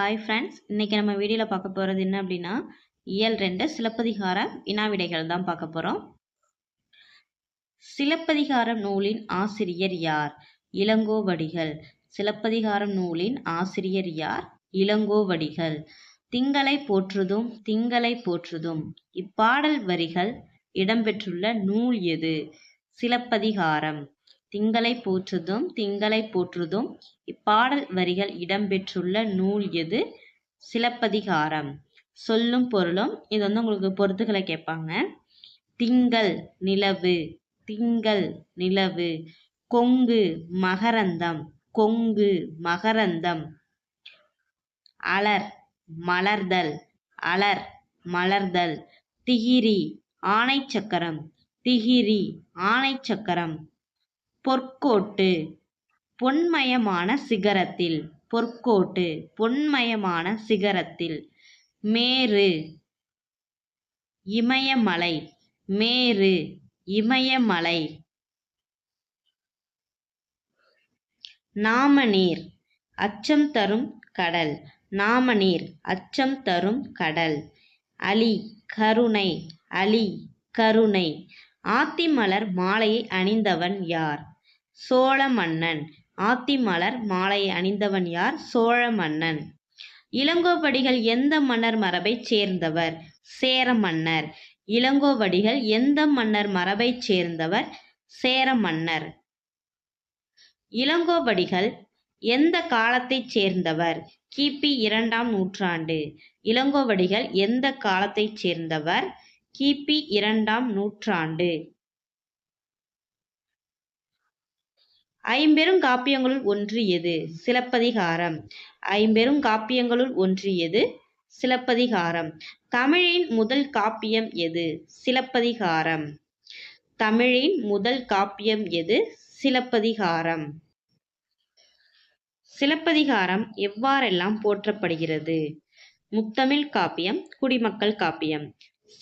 Hi friends இன்றைக்கி நம்ம வீடியோவில் பார்க்க போகிறது என்ன அப்படின்னா இயல் ரெண்டு சிலப்பதிகார வினாவிடைகள் தான் பார்க்க போகிறோம் சிலப்பதிகாரம் நூலின் ஆசிரியர் யார்? இளங்கோவடிகள். சிலப்பதிகாரம் நூலின் ஆசிரியர் யார்? இளங்கோவடிகள். திங்களை போற்றுதும் திங்களை போற்றுதும். இப்பாடல் வரிகள் இடம்பெற்றுள்ள நூல் எது? சிலப்பதிகாரம். திங்களை போற்றுதும் திங்களை போற்றுதும். இப்பாடல் வரிகள் இடம்பெற்றுள்ள நூல் எது? சிலப்பதிகாரம். சொல்லும் பொருளும் இது வந்து உங்களுக்கு பொருத்துக்களை கேட்பாங்க. திங்கள் நிலவு திங்கள் நிலவு. கொங்கு மகரந்தம் கொங்கு மகரந்தம். அலர் மலர்தல் அலர் மலர்தல். திகிரி ஆணை சக்கரம் திகிரி ஆணை சக்கரம் பொற்கோட்டு. பொன்மயமான சிகரத்தில். பொற்கோட்டு. பொன்மயமான சிகரத்தில். மேரு. இமயமலை. மேரு. இமயமலை. நாமநீர். அச்சம் தரும் கடல். நாமநீர். அச்சம் தரும் கடல். அலி. கருணை. அலி. கருணை. ஆத்திமலர் மாலையை அணிந்தவன் யார்? சோழ மன்னன் ஆத்திமலர் மாலை அணிந்தவன் யார்? சோழ மன்னன் இளங்கோவடிகள் எந்த மன்னர் மரபைச் சேர்ந்தவர்? சேர மன்னர் இளங்கோவடிகள் எந்த மன்னர் மரபைச் சேர்ந்தவர்? சேர மன்னர் இளங்கோவடிகள் எந்த காலத்தைச் சேர்ந்தவர்? கிபி இரண்டாம் நூற்றாண்டு. இளங்கோவடிகள் எந்த காலத்தைச் சேர்ந்தவர்? கிபி இரண்டாம் நூற்றாண்டு. ஐம்பெரும் காப்பியங்களுள் ஒன்று எது? சிலப்பதிகாரம். ஐம்பெரும் காப்பியங்களுள் ஒன்று எது? சிலப்பதிகாரம். தமிழின் முதல் காப்பியம் எது? சிலப்பதிகாரம். தமிழின் முதல் காப்பியம் எது? சிலப்பதிகாரம். சிலப்பதிகாரம் எவ்வாறெல்லாம் போற்றப்படுகிறது? முத்தமிழ் காப்பியம் குடிமக்கள் காப்பியம்.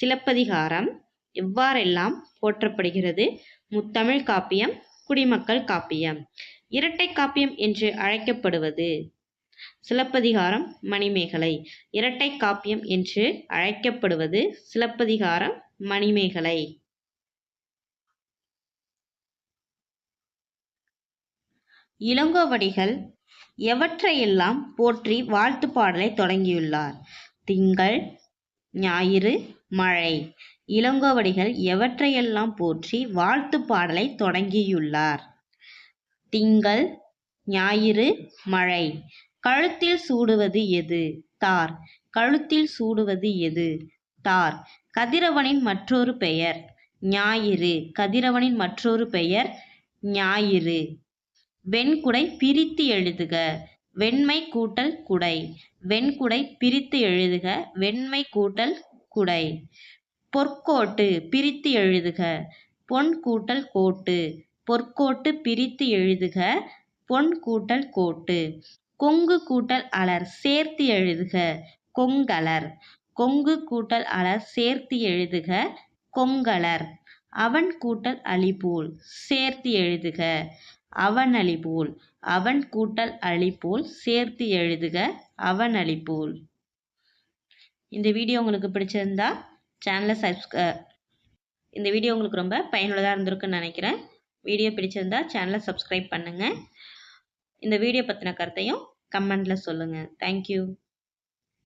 சிலப்பதிகாரம் எவ்வாறெல்லாம் போற்றப்படுகிறது? முத்தமிழ் காப்பியம் குடிமக்கள் காப்பியம். இரட்டை காப்பியம் என்று அழைக்கப்படுவது சிலப்பதிகாரம் மணிமேகலை. இரட்டை காப்பியம் என்று அழைக்கப்படுவது சிலப்பதிகாரம் மணிமேகலை. இளங்கோவடிகள் எவற்றையெல்லாம் போற்றி வாழ்த்து பாடலை தொடங்கியுள்ளார்? திங்கள் ஞாயிறு மழை. இளங்கோவடிகள் எவற்றையெல்லாம் போற்றி வாழ்த்து பாடலை தொடங்கியுள்ளார். திங்கள் ஞாயிறு மழை. கழுத்தில் சூடுவது எது? தார். கழுத்தில் சூடுவது எது? தார். கதிரவனின் மற்றொரு பெயர். ஞாயிறு. கதிரவனின் மற்றொரு பெயர். ஞாயிறு. வெண்குடை பிரித்து எழுதுக. வெண்மை கூட்டல் குடை. வெண்குடை பிரித்து எழுதுக. வெண்மை கூட்டல் குடை. பொற்கோட்டு பிரித்து எழுதுக. பொன் கூட்டல் கோட்டு. பொற்கோட்டு பிரித்து எழுதுக. பொன் கூட்டல் கோட்டு. கொங்கு கூட்டல் அலர் சேர்த்து எழுதுக. கொங்கலர். கொங்கு கூட்டல் அலர் சேர்த்து எழுதுக. கொங்கலர். அவன் கூட்டல் அலிபோல் சேர்த்து எழுதுக. அவன் அவன் கூட்டல் அலிபோல் சேர்த்து எழுதுக. அவன் அலிபோல். இந்த வீடியோ உங்களுக்கு பிடிச்சிருந்தா சேனலை சப்ஸ்க இந்த வீடியோ உங்களுக்கு ரொம்ப பயனுள்ளதாக இருந்திருக்குன்னு நினைக்கிறேன். வீடியோ பிடிச்சிருந்தா சேனலை சப்ஸ்கிரைப் பண்ணுங்கள் இந்த வீடியோ பற்றின கருத்தையும் கமெண்டில் சொல்லுங்கள் தேங்க்யூ